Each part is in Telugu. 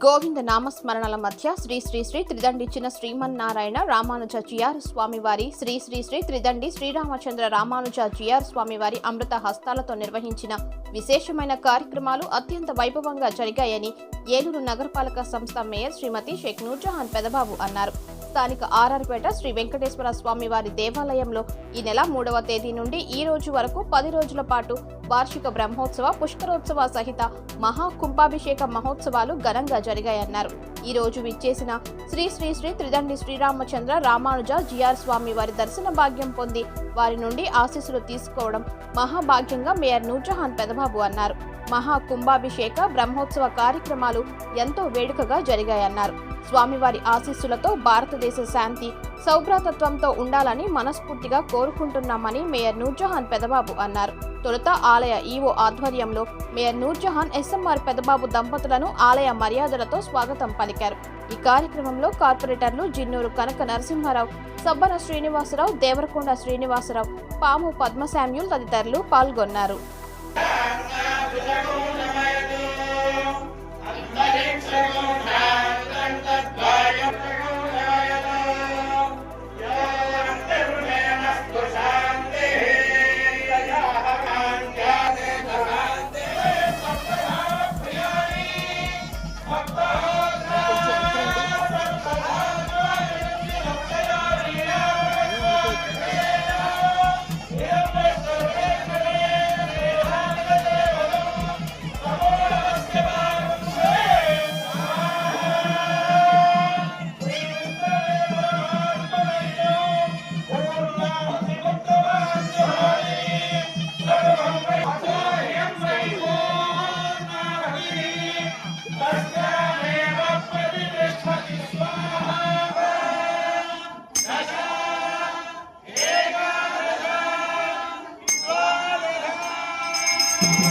గోవింద నామస్మరణల మధ్య శ్రీ శ్రీ శ్రీ త్రిదండి చిన్న శ్రీమన్నారాయణ రామానుజాచియార్ స్వామివారి శ్రీ శ్రీ శ్రీ త్రిదండి శ్రీరామచంద్ర రామానుజాచియార్ స్వామివారి అమృత హస్తాలతో నిర్వహించిన విశేషమైన కార్యక్రమాలు అత్యంత వైభవంగా జరిగాయని ఏలూరు నగరపాలక సంస్థ మేయర్ శ్రీమతి షేక్ నూర్జహాన్ పెదబాబు అన్నారు. స్థానిక ఆర్ఆర్పేట శ్రీ వెంకటేశ్వర స్వామి వారి దేవాలయంలో ఈ నెల మూడవ తేదీ నుండి ఈ రోజు వరకు పది రోజుల పాటు వార్షిక బ్రహ్మోత్సవ పుష్కరోత్సవ సహిత మహా కుంభాభిషేక మహోత్సవాలు ఘనంగా జరిగాయన్నారు. ఈ రోజు విచ్చేసిన శ్రీ శ్రీ శ్రీ త్రిదండి శ్రీరామచంద్ర రామానుజ జిఆర్ స్వామి వారి దర్శన భాగ్యం పొంది వారి నుండి ఆశీస్సులు తీసుకోవడం మహాభాగ్యంగా మేయర్ నూర్జహాన్ పెదబాబు అన్నారు. మహా కుంభాభిషేక బ్రహ్మోత్సవ కార్యక్రమాలు ఎంతో వేడుకగా జరిగాయన్నారు. స్వామివారి ఆశీస్సులతో భారతదేశ శాంతి సౌభ్రాతత్వంతో ఉండాలని మనస్ఫూర్తిగా కోరుకుంటున్నామని మేయర్ నూర్జహాన్ పెదబాబు అన్నారు. తొలుత ఆలయ ఈవో ఆధ్వర్యంలో మేయర్ నూర్జహాన్ ఎస్ఎంఆర్ పెదబాబు దంపతులను ఆలయ మర్యాదలతో స్వాగతం పలికారు. ఈ కార్యక్రమంలో కార్పొరేటర్లు జిన్నూరు కనక నరసింహారావు సబ్బన శ్రీనివాసరావు దేవరకొండ శ్రీనివాసరావు పాము పద్మశామ్యుల్ తదితరులు పాల్గొన్నారు.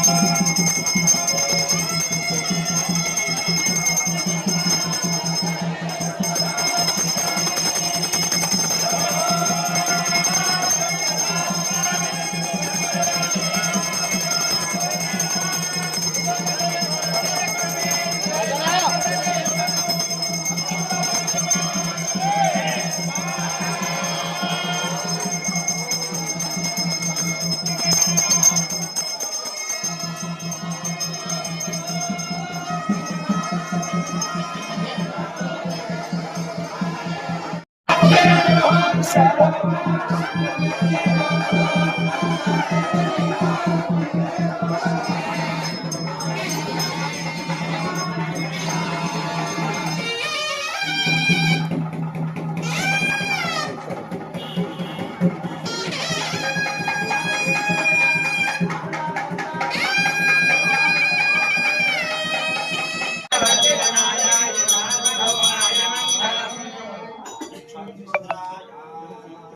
ちょっと。Yeah.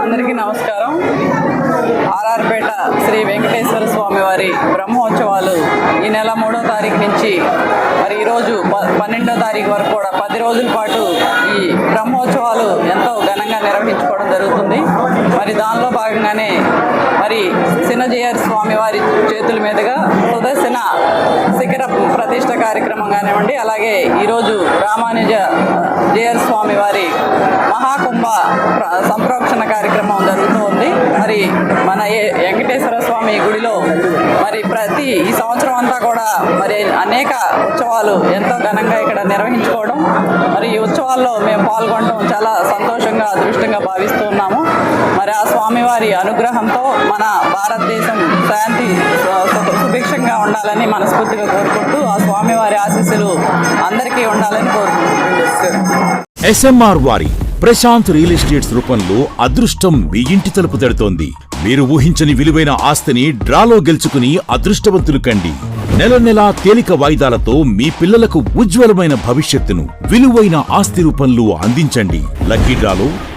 అందరికీ నమస్కారం. ఆర్ఆర్పేట శ్రీ వెంకటేశ్వర స్వామి వారి బ్రహ్మోత్సవాలు ఈ నెల మూడో తారీఖు నుంచి మరి ఈరోజు ప పన్నెండో తారీఖు వరకు కూడా పది రోజుల పాటు ఈ బ్రహ్మోత్సవాలు ఎంతో ఘనంగా నిర్వహించుకోవడం జరుగుతుంది. మరి దానిలో భాగంగానే మరి సినజయర్ స్వామి వారి చేతుల మీదుగా సుదర్శన శిఖర ప్రతిష్ట కార్యక్రమం కానివ్వండి అలాగే ఈరోజు రామానుజ జయర్ స్వామి వారి మహాకుంభ సంప్రోక్షణ కార్యక్రమం జరుగుతూ ఉంది. మరి మన ఏ- వెంకటేశ్వర స్వామి గుడిలో మరి ప్రతి ఈ సంవత్సరం అంతా కూడా మరి అనేక ఉత్సవాలు ఎంతో ఘనంగా ఇక్కడ నిర్వహించుకోవడం మరి ఈ ఉత్సవాల్లో మేము పాల్గొనడం చాలా సంతోషంగా అదృష్టంగా భావిస్తూ ఉన్నాము. మరి ఆ స్వామివారి అనుగ్రహంతో మన భారతదేశం శాంతి సుభిక్షంగా ఉండాలని మనస్ఫూర్తిగా కోరుకుంటూ ఆ స్వామివారి ఆశీస్సులు అందరికీ ఉండాలని కోరుకుంటున్నాను ఎస్ఎంఆర్ వారి ప్రశాంత్ రియల్ ఎస్టేట్స్ రూపంలో అదృష్టం మీ ఇంటి తలుపు తడుతోంది. మీరు ఊహించని విలువైన ఆస్తిని డ్రాలో గెలుచుకుని అదృష్టవంతులు కండి. నెల నెలా తేలిక వాయిదాలతో మీ పిల్లలకు ఉజ్వలమైన భవిష్యత్తును విలువైన ఆస్తి రూపంలో అందించండి. లక్కీ డ్రాలో